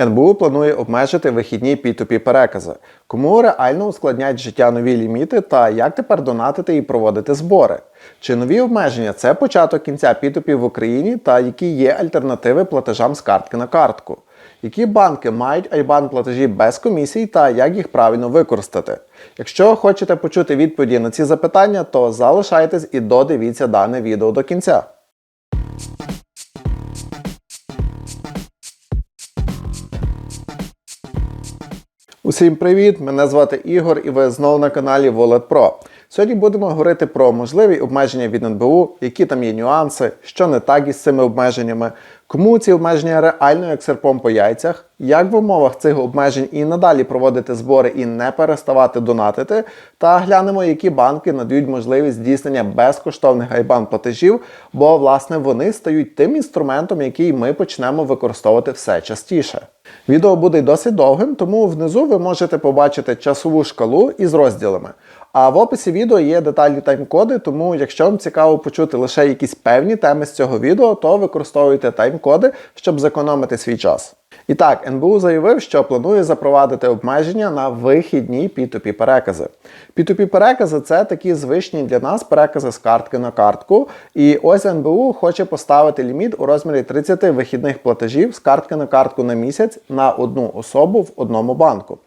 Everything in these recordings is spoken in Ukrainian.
НБУ планує обмежити вихідні P2P перекази. Кому реально ускладнять життя нові ліміти та як тепер донатити і проводити збори? Чи нові обмеження це початок кінця P2P в Україні та які є альтернативи платежам з картки на картку? Які банки мають IBAN платежі без комісій та як їх правильно використати? Якщо хочете почути відповіді на ці запитання, то залишайтесь і додивіться дане відео до кінця. Усім привіт! Мене звати Ігор і ви знову на каналі Wallet Pro. Сьогодні будемо говорити про можливі обмеження від НБУ, які там є нюанси, що не так із цими обмеженнями, кому ці обмеження реально як серпом по яйцях, як в умовах цих обмежень і надалі проводити збори і не переставати донатити, та глянемо, які банки надають можливість здійснення безкоштовних айбан платежів, бо власне вони стають тим інструментом, який ми почнемо використовувати все частіше. Відео буде досить довгим, тому внизу ви можете побачити часову шкалу із розділами. А в описі відео є детальні тайм-коди, тому якщо вам цікаво почути лише якісь певні теми з цього відео, то використовуйте тайм-коди, щоб зекономити свій час. І так, НБУ заявив, що планує запровадити обмеження на вихідні P2P перекази. P2P перекази це такі звичні для нас перекази з картки на картку. І ось НБУ хоче поставити ліміт у розмірі 30 вихідних платежів з картки на картку на місяць на одну особу в одному банку.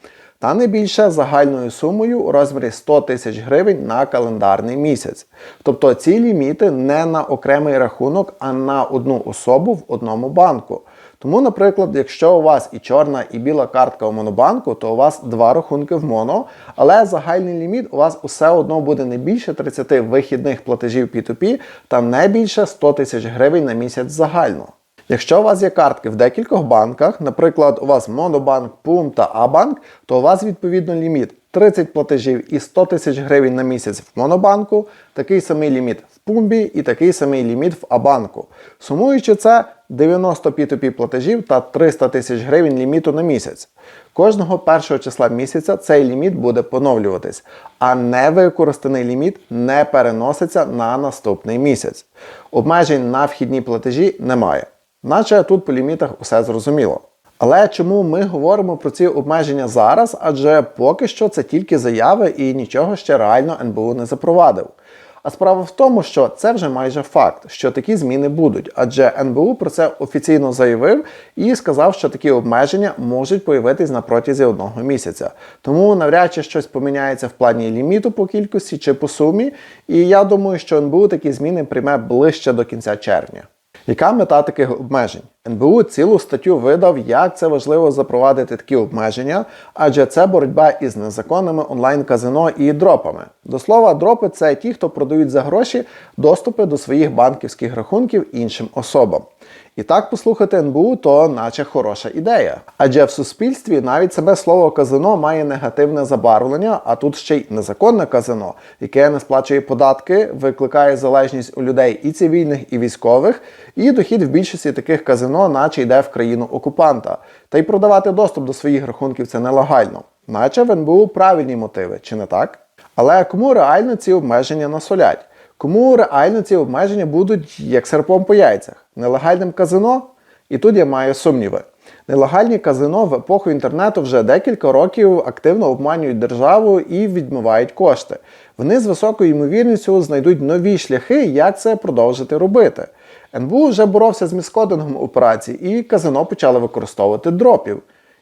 Та не більше загальною сумою у розмірі 100 тисяч гривень на календарний місяць. Тобто ці ліміти не на окремий рахунок, а на одну особу в одному банку. Тому, наприклад, якщо у вас і чорна, і біла картка у монобанку, то у вас два рахунки в моно, але загальний ліміт у вас усе одно буде не більше 30 вихідних платежів P2P та не більше 100 тисяч гривень на місяць загально. Якщо у вас є картки в декількох банках, наприклад, у вас Монобанк, Пум та Абанк, то у вас відповідно ліміт 30 платежів і 100 тисяч гривень на місяць в Монобанку, такий самий ліміт в Пумбі і такий самий ліміт в Абанку. Сумуючи це, 90 P2P платежів та 300 тисяч гривень ліміту на місяць. Кожного першого числа місяця цей ліміт буде поновлюватись, а невикористаний ліміт не переноситься на наступний місяць. Обмежень на вхідні платежі немає. Наче тут по лімітах усе зрозуміло. Але чому ми говоримо про ці обмеження зараз? Адже поки що це тільки заяви і нічого ще реально НБУ не запровадив. А справа в тому, що це вже майже факт, що такі зміни будуть, адже НБУ про це офіційно заявив і сказав, що такі обмеження можуть появитись на протязі одного місяця. Тому навряд чи щось поміняється в плані ліміту по кількості чи по сумі. І я думаю, що НБУ такі зміни прийме ближче до кінця червня. Яка мета таких обмежень? НБУ цілу статтю видав, як це важливо запровадити такі обмеження, адже це боротьба із незаконними онлайн-казино і дропами. До слова, дропи це ті, хто продають за гроші доступи до своїх банківських рахунків іншим особам. І так послухати НБУ, то наче хороша ідея. Адже в суспільстві навіть себе слово казино має негативне забарвлення, а тут ще й незаконне казино, яке не сплачує податки, викликає залежність у людей і цивільних, і військових, і дохід в більшості таких казино, наче йде в країну окупанта. Та й продавати доступ до своїх рахунків це нелегально. Наче в НБУ правильні мотиви, чи не так? Але кому реально ці обмеження насолять? Кому реально ці обмеження будуть як серпом по яйцях? Нелегальним казино? І тут я маю сумніви. Нелегальні казино в епоху інтернету вже декілька років активно обманюють державу і відмивають кошти. Вони з високою ймовірністю знайдуть нові шляхи, як це продовжити робити. НБУ вже боровся з міскодингом операцій, і казино почали використовувати дропів.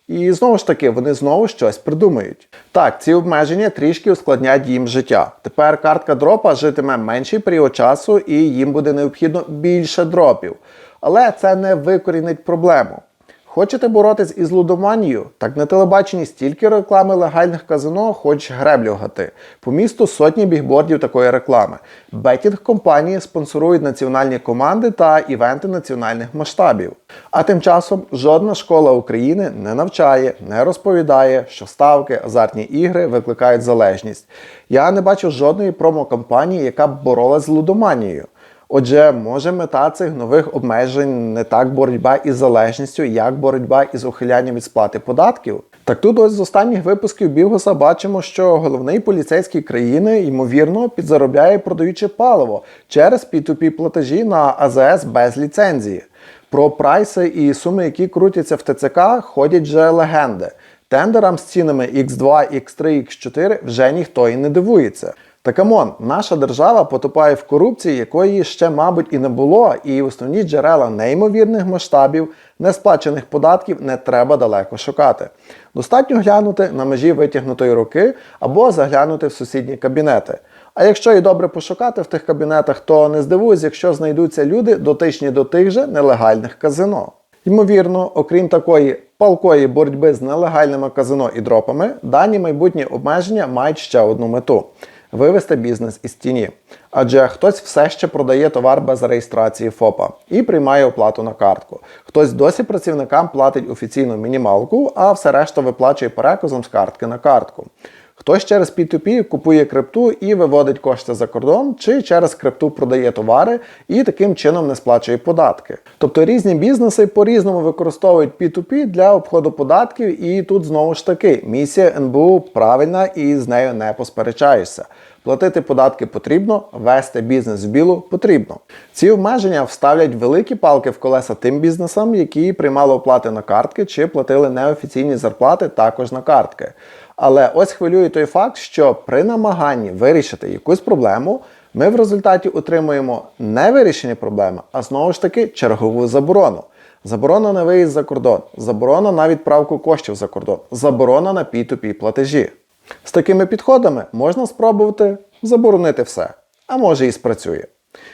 І знову ж таки, вони знову щось придумають. Так, ці обмеження трішки ускладнять їм життя. Тепер картка дропа житиме менший період часу і їм буде необхідно більше дропів. Але це не викорінить проблему. Хочете боротись із лудоманією? Так на телебаченні стільки реклами легальних казино, хоч греблю гати. По місту сотні бігбордів такої реклами. Бетінг компанії спонсорують національні команди та івенти національних масштабів. А тим часом жодна школа України не навчає, не розповідає, що ставки, азартні ігри викликають залежність. Я не бачу жодної промокампанії, яка б боролась з лудоманією. Отже, може мета цих нових обмежень не так боротьба із залежністю, як боротьба із ухилянням від сплати податків. Так тут ось з останніх випусків Бігоса бачимо, що головний поліцейський країни, ймовірно, підзаробляє продаючи паливо через P2P платежі на АЗС без ліцензії. Про прайси і суми, які крутяться в ТЦК, ходять вже легенди. Тендерам з цінами X2, X3, X4 вже ніхто і не дивується. Та камон, наша держава потопає в корупції, якої ще, мабуть, і не було, і основні джерела неймовірних масштабів несплачених податків не треба далеко шукати. Достатньо глянути на межі витягнутої руки або заглянути в сусідні кабінети. А якщо і добре пошукати в тих кабінетах, то не здивуюсь, якщо знайдуться люди дотичні до тих же нелегальних казино. Ймовірно, окрім такої палкої боротьби з нелегальними казино і дропами, дані майбутні обмеження мають ще одну мету вивести бізнес із тіні. Адже хтось все ще продає товар без реєстрації ФОПа і приймає оплату на картку. Хтось досі працівникам платить офіційну мінімалку, а все решта виплачує переказом з картки на картку. Хтось через P2P купує крипту і виводить кошти за кордон, чи через крипту продає товари і таким чином не сплачує податки. Тобто різні бізнеси по-різному використовують P2P для обходу податків, і тут знову ж таки місія НБУ правильна і з нею не посперечаєшся. Платити податки потрібно, вести бізнес в білу потрібно. Ці обмеження вставлять великі палки в колеса тим бізнесам, які приймали оплати на картки чи платили неофіційні зарплати також на картки. Але ось хвилює той факт, що при намаганні вирішити якусь проблему, ми в результаті отримуємо не вирішення проблеми, а знову ж таки чергову заборону. Заборона на виїзд за кордон, заборона на відправку коштів за кордон, заборона на P2P платежі. З такими підходами можна спробувати заборонити все, а може і спрацює.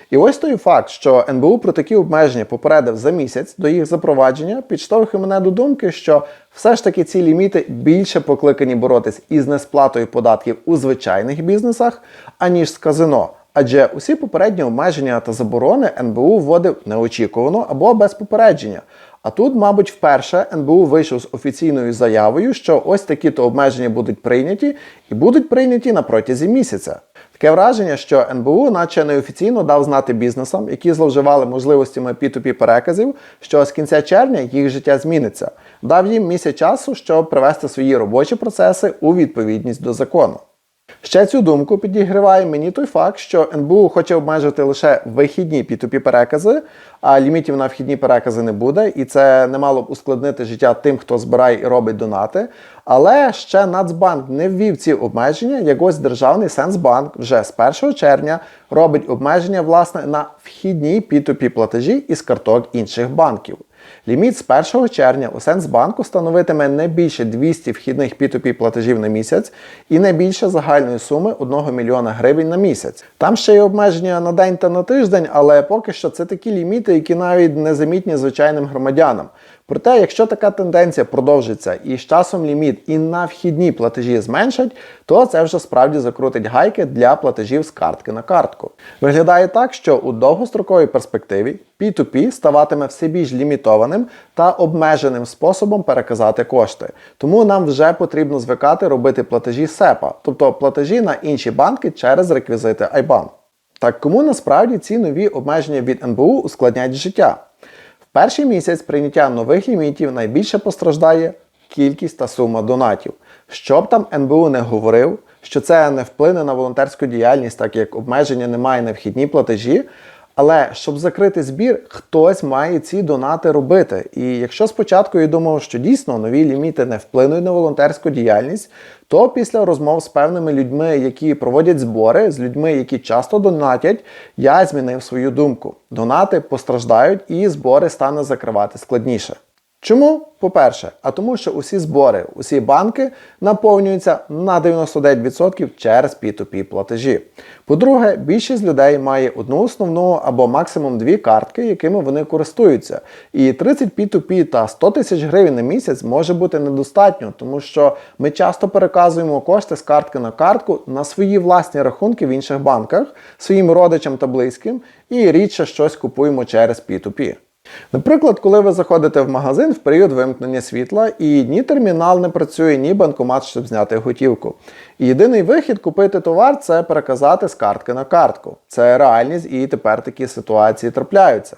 І ось той факт, що НБУ про такі обмеження попередив за місяць до їх запровадження, підштовхує мене до думки, що все ж таки ці ліміти більше покликані боротись із несплатою податків у звичайних бізнесах, аніж з казино. Адже усі попередні обмеження та заборони НБУ вводив неочікувано або без попередження. А тут, мабуть, вперше НБУ вийшов з офіційною заявою, що ось такі-то обмеження будуть прийняті і будуть прийняті на протязі місяця. Таке враження, що НБУ, наче неофіційно дав знати бізнесам, які зловживали можливостями P2P переказів, що з кінця червня їх життя зміниться. Дав їм місяць часу, щоб привести свої робочі процеси у відповідність до закону. Ще цю думку підігриває мені той факт, що НБУ хоче обмежити лише вихідні P2P перекази, а лімітів на вхідні перекази не буде, і це не мало б ускладнити життя тим, хто збирає і робить донати. Але ще Нацбанк не ввів ці обмеження, як ось державний Сенсбанк вже з 1 червня робить обмеження власне на вхідні P2P платежі із карток інших банків. Ліміт з 1 червня у Сенсбанку становитиме не більше 200 вхідних P2P платежів на місяць і не більше загальної суми 1 мільйона гривень на місяць. Там ще є обмеження на день та на тиждень, але поки що це такі ліміти, які навіть не замітні звичайним громадянам. Проте, якщо така тенденція продовжиться і з часом ліміт і на вхідні платежі зменшать, то це вже справді закрутить гайки для платежів з картки на картку. Виглядає так, що у довгостроковій перспективі P2P ставатиме все більш лімітованим та обмеженим способом переказати кошти. Тому нам вже потрібно звикати робити платежі SEPA, тобто платежі на інші банки через реквізити IBAN. Так кому насправді ці нові обмеження від НБУ ускладнять життя? Перший місяць прийняття нових лімітів найбільше постраждає кількість та сума донатів. Щоб там НБУ не говорив, що це не вплине на волонтерську діяльність, так як обмеження немає на вхідні платежі. Але щоб закрити збір, хтось має ці донати робити. І якщо спочатку я думав, що дійсно нові ліміти не вплинуть на волонтерську діяльність, то після розмов з певними людьми, які проводять збори, з людьми, які часто донатять, я змінив свою думку. Донати постраждають і збори стане закривати складніше. Чому? По-перше, а тому, що усі збори, усі банки наповнюються на 99% через P2P платежі. По-друге, більшість людей має одну основну або максимум дві картки, якими вони користуються. І 30 P2P та 100 тисяч гривень на місяць може бути недостатньо, тому що ми часто переказуємо кошти з картки на картку на свої власні рахунки в інших банках, своїм родичам та близьким, і рідше щось купуємо через P2P. Наприклад, коли ви заходите в магазин в період вимкнення світла, і ні термінал не працює, ні банкомат, щоб зняти готівку. І єдиний вихід купити товар це переказати з картки на картку. Це реальність, і тепер такі ситуації трапляються.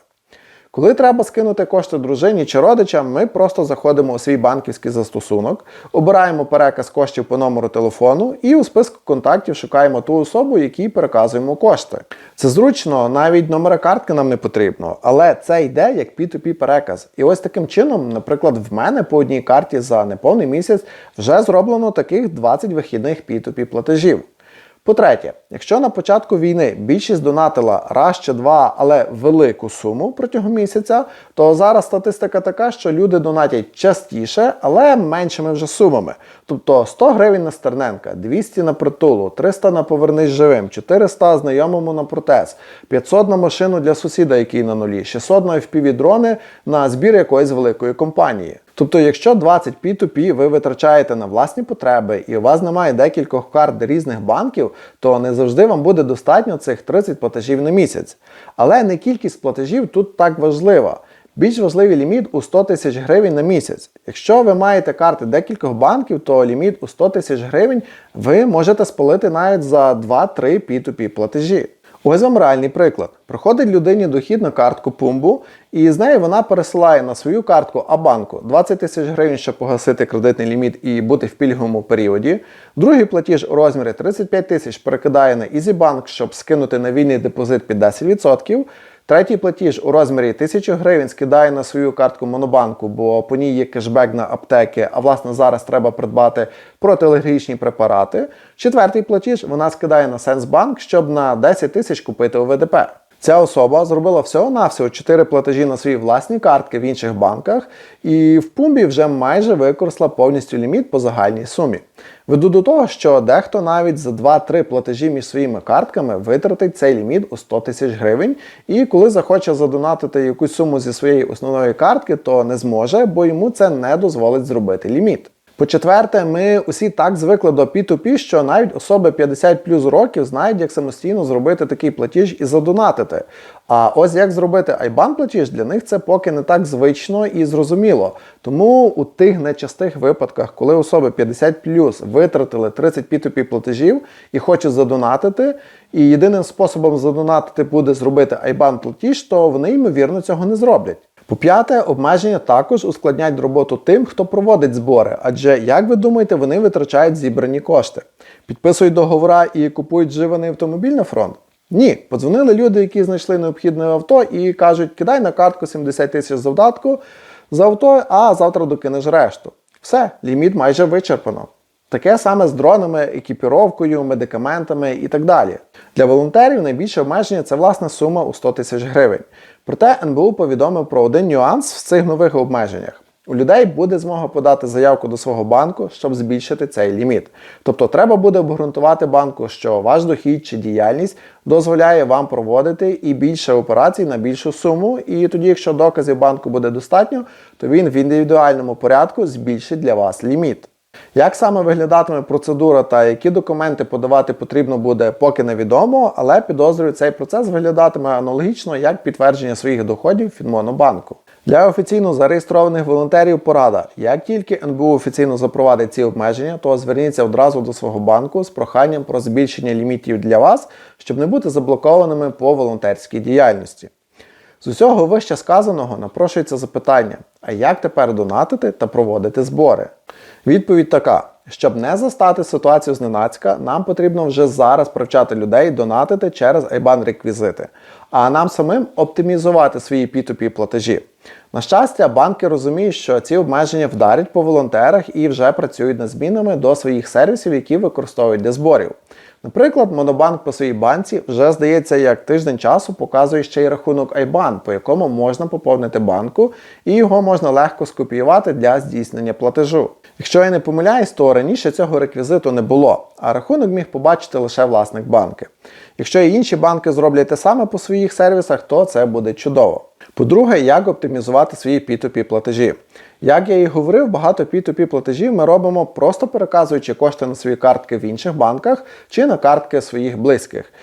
Коли треба скинути кошти дружині чи родичам, ми просто заходимо у свій банківський застосунок, обираємо переказ коштів по номеру телефону і у списку контактів шукаємо ту особу, якій переказуємо кошти. Це зручно, навіть номера картки нам не потрібно, але це йде як P2P переказ. І ось таким чином, наприклад, в мене по одній карті за неповний місяць вже зроблено таких 20 вихідних P2P платежів. По-третє, якщо на початку війни більшість донатила раз чи два, але велику суму протягом місяця, то зараз статистика така, що люди донатять частіше, але меншими вже сумами. Тобто 100 гривень на Стерненка, 200 на притулу, 300 на повернись живим, 400 знайомому на протез, 500 на машину для сусіда, який на нулі, 600 на FPV-дрони на збір якоїсь великої компанії. Тобто, якщо 20 P2P ви витрачаєте на власні потреби і у вас немає декількох карт різних банків, то не завжди вам буде достатньо цих 30 платежів на місяць. Але не кількість платежів тут так важлива. Більш важливий ліміт у 100 тисяч гривень на місяць. Якщо ви маєте карти декількох банків, то ліміт у 100 тисяч гривень ви можете спалити навіть за 2-3 P2P платежі. Ось вам реальний приклад. Проходить людині дохід на картку Пумбу, і з неї вона пересилає на свою картку Абанку 20 тисяч гривень, щоб погасити кредитний ліміт і бути в пільговому періоді. Другий платіж у розмірі 35 тисяч перекидає на Ізібанк, щоб скинути на вільний депозит під 10%. Третій платіж у розмірі 1000 гривень скидає на свою картку Монобанку, бо по ній є кешбек на аптеки, а власне зараз треба придбати протиалергічні препарати. Четвертий платіж вона скидає на Сенсбанк, щоб на 10 тисяч купити ОВДП. Ця особа зробила всього-навсього 4 платежі на свої власні картки в інших банках, і в пумбі вже майже використала повністю ліміт по загальній сумі. Веду до того, що дехто навіть за 2-3 платежі між своїми картками витратить цей ліміт у 100 тисяч гривень, і коли захоче задонатити якусь суму зі своєї основної картки, то не зможе, бо йому це не дозволить зробити ліміт. По-четверте, ми усі так звикли до P2P, що навіть особи 50 плюс років знають, як самостійно зробити такий платіж і задонатити. А ось як зробити IBAN платіж для них це поки не так звично і зрозуміло. Тому у тих нечастих випадках, коли особи 50 плюс витратили 30 P2P платежів і хочуть задонатити, і єдиним способом задонатити буде зробити IBAN платіж, то вони ймовірно цього не зроблять. По-п'яте, обмеження також ускладнять роботу тим, хто проводить збори, адже, як ви думаєте, вони витрачають зібрані кошти. Підписують договора і купують живаний автомобіль на фронт? Ні, подзвонили люди, які знайшли необхідне авто, і кажуть, кидай на картку 70 тисяч завдатку за авто, а завтра докинеш решту. Все, ліміт майже вичерпано. Таке саме з дронами, екіпіровкою, медикаментами і так далі. Для волонтерів найбільше обмеження це власна сума у 100 тисяч гривень. Проте НБУ повідомив про один нюанс в цих нових обмеженнях. У людей буде змога подати заявку до свого банку, щоб збільшити цей ліміт. Тобто треба буде обґрунтувати банку, що ваш дохід чи діяльність дозволяє вам проводити і більше операцій на більшу суму. І тоді, якщо доказів банку буде достатньо, то він в індивідуальному порядку збільшить для вас ліміт. Як саме виглядатиме процедура та які документи подавати потрібно буде, поки невідомо, але підозрюю, цей процес виглядатиме аналогічно як підтвердження своїх доходів від Монобанку. Для офіційно зареєстрованих волонтерів порада. Як тільки НБУ офіційно запровадить ці обмеження, то зверніться одразу до свого банку з проханням про збільшення лімітів для вас, щоб не бути заблокованими по волонтерській діяльності. З усього вище сказаного напрошується запитання: а як тепер донатити та проводити збори? Відповідь така: щоб не застати ситуацію зненацька, нам потрібно вже зараз привчати людей донатити через IBAN реквізити, а нам самим оптимізувати свої P2P платежі. На щастя, банки розуміють, що ці обмеження вдарять по волонтерах і вже працюють над змінами до своїх сервісів, які використовують для зборів. Наприклад, Монобанк по своїй банці вже здається, як тиждень часу показує ще й рахунок IBAN, по якому можна поповнити банку, і його можна легко скопіювати для здійснення платежу. Якщо я не помиляюсь, то раніше цього реквізиту не було, а рахунок міг побачити лише власник банки. Якщо і інші банки зроблять те саме по своїх сервісах, то це буде чудово. По-друге, як оптимізувати свої P2P платежі. Як я і говорив, багато P2P платежів ми робимо просто переказуючи кошти на свої картки в інших банках чи на картки своїх близьких.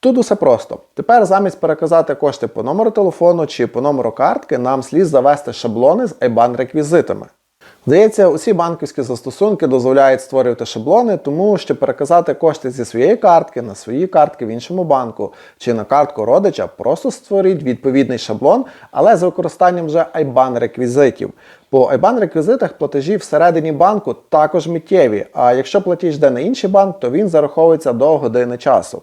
Тут усе просто. Тепер замість переказати кошти по номеру телефону чи по номеру картки, нам слід завести шаблони з IBAN реквізитами. Здається, усі банківські застосунки дозволяють створювати шаблони, тому що переказати кошти зі своєї картки на свої картки в іншому банку чи на картку родича, просто створіть відповідний шаблон, але з використанням вже IBAN реквізитів. По IBAN реквізитах платежі всередині банку також миттєві. А якщо платіж йде на інший банк, то він зараховується до години часу.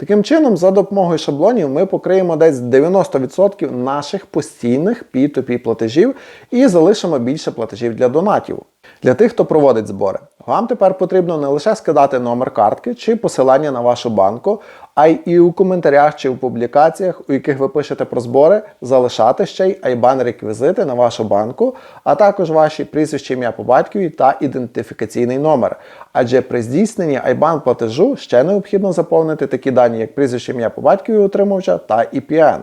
Таким чином, за допомогою шаблонів ми покриємо десь 90% наших постійних P2P платежів і залишимо більше платежів для донатів. Для тих, хто проводить збори, вам тепер потрібно не лише скидати номер картки чи посилання на вашу банку, а й і у коментарях чи у публікаціях, у яких ви пишете про збори, залишати ще й IBAN реквізити на вашу банку, а також ваші прізвище, ім'я по батькові та ідентифікаційний номер. Адже при здійсненні IBAN платежу ще необхідно заповнити такі дані, як прізвище ім'я по батькові отримувача та EPN.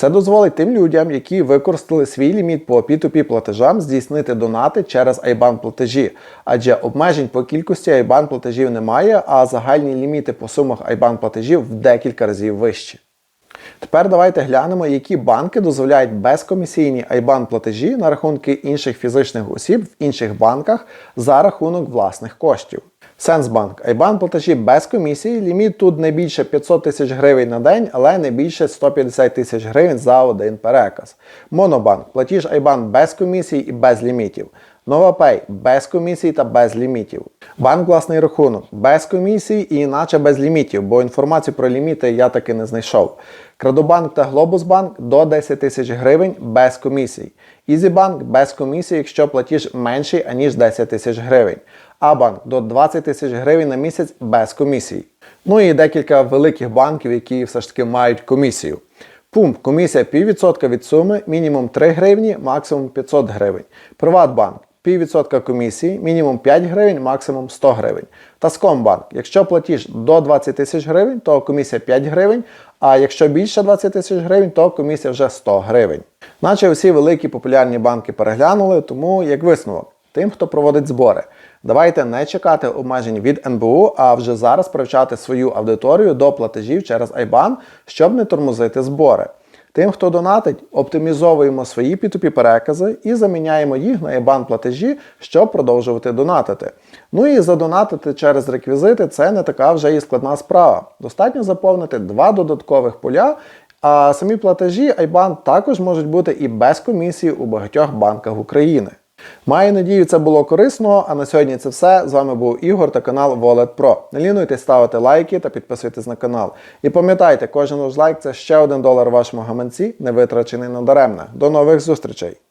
Це дозволить тим людям, які використали свій ліміт по P2P платежам, здійснити донати через IBAN платежі, адже обмежень по кількості IBAN платежів немає, а загальні ліміти по сумах IBAN платежів в декілька разів вищі. Тепер давайте глянемо, які банки дозволяють безкомісійні IBAN платежі на рахунки інших фізичних осіб в інших банках за рахунок власних коштів. Сенсбанк IBAN платежі без комісії. Ліміт тут не більше 500 тисяч гривень на день, але не більше 150 тисяч гривень за один переказ. Монобанк платіж IBAN без комісії і без лімітів. NovaPay без комісій та без лімітів. Банк власний рахунок без комісій і іначе без лімітів, бо інформацію про ліміти я таки не знайшов. Крадобанк та Глобусбанк до 10 тисяч гривень без комісій. Ізібанк без комісії, якщо платіж менший аніж 10 тисяч гривень. Абанк до 20 тисяч гривень на місяць без комісій. Ну і декілька великих банків, які все ж таки мають комісію. Пумп комісія 1,5% від суми, мінімум 3 гривні, максимум 500 гривень. Приватбанк 0,5% комісії, мінімум 5 гривень, максимум 100 гривень. Таскомбанк, якщо платіж до 20 тисяч гривень, то комісія 5 гривень, а якщо більше 20 тисяч гривень, то комісія вже 100 гривень. Наче всі великі популярні банки переглянули, тому як висновок, тим, хто проводить збори. Давайте не чекати обмежень від НБУ, а вже зараз привчати свою аудиторію до платежів через IBAN, щоб не тормозити збори. Тим, хто донатить, оптимізовуємо свої P2P перекази і заміняємо їх на IBAN платежі, щоб продовжувати донатити. Ну і задонатити через реквізити це не така вже і складна справа. Достатньо заповнити два додаткових поля. А самі платежі IBAN також можуть бути і без комісії у багатьох банках України. Маю надію, це було корисно. А на сьогодні це все. З вами був Ігор та канал Wallet Pro. Не лінуйтесь ставити лайки та підписуйтесь на канал. І пам'ятайте, кожен ваш лайк це ще один долар вашому гаманці, не витрачений надаремно. До нових зустрічей!